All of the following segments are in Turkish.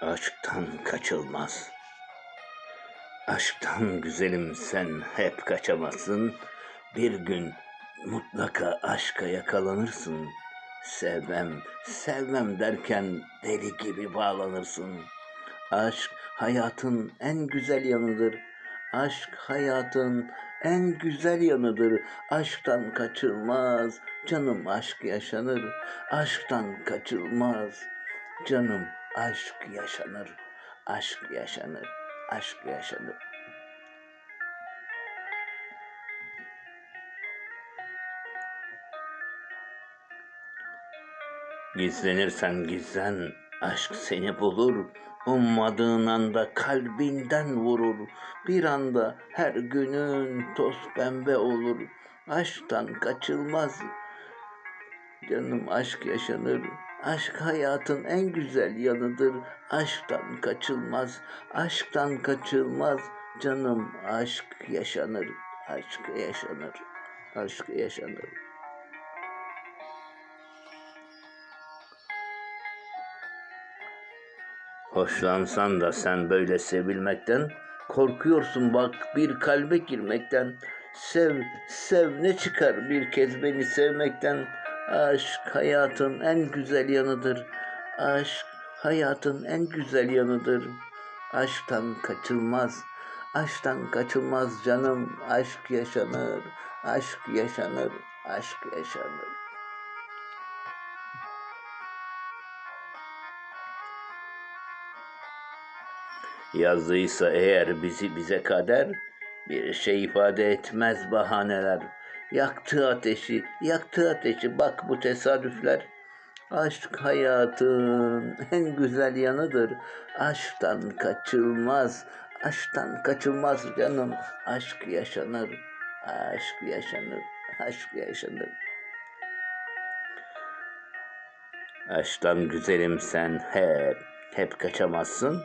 Aşktan kaçılmaz. Aşktan güzelim sen hep kaçamazsın. Bir gün mutlaka aşka yakalanırsın. Sevmem, sevmem derken deli gibi bağlanırsın. Aşk hayatın en güzel yanıdır. Aşk hayatın en güzel yanıdır. Aşktan kaçılmaz. Canım aşk yaşanır. Aşktan kaçılmaz. Canım aşk yaşanır. Aşk yaşanır. Aşk yaşanır. Gizlenirsen gizlen, aşk seni bulur. Ummadığın anda kalbinden vurur. Bir anda her günün toz pembe olur. Aşktan kaçılmaz. Canım aşk yaşanır. Aşk hayatın en güzel yanıdır. Aşktan kaçılmaz. Aşktan kaçılmaz. Canım aşk yaşanır. Aşk yaşanır. Aşk yaşanır. Hoşlansan da sen böyle sevilmekten korkuyorsun bak bir kalbe girmekten. Sev, sev ne çıkar bir kez beni sevmekten. Aşk hayatın en güzel yanıdır. Aşk hayatın en güzel yanıdır. Aşktan kaçılmaz. Aşktan kaçılmaz canım. Aşk yaşanır. Aşk yaşanır. Aşk yaşanır. Yazdıysa eğer bizi bize kader, bir şey ifade etmez bahaneler. Yaktı ateşi, yaktı ateşi, bak bu tesadüfler. Aşk hayatın en güzel yanıdır. Aşktan kaçılmaz, aşktan kaçılmaz canım. Aşk yaşanır, aşk yaşanır, aşk yaşanır. Aşktan güzelim sen hep, hep kaçamazsın.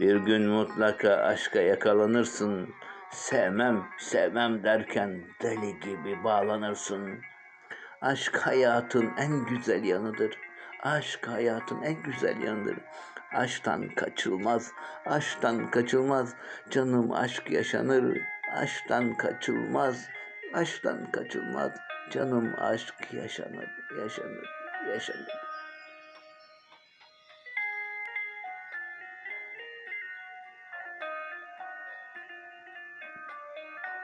Bir gün mutlaka aşka yakalanırsın. Sevmem, sevmem derken deli gibi bağlanırsın. Aşk hayatın en güzel yanıdır. Aşk hayatın en güzel yanıdır. Aşktan kaçılmaz, aşktan kaçılmaz. Canım aşk yaşanır, aşktan kaçılmaz, aşktan kaçılmaz. Canım aşk yaşanır, yaşanır, yaşanır.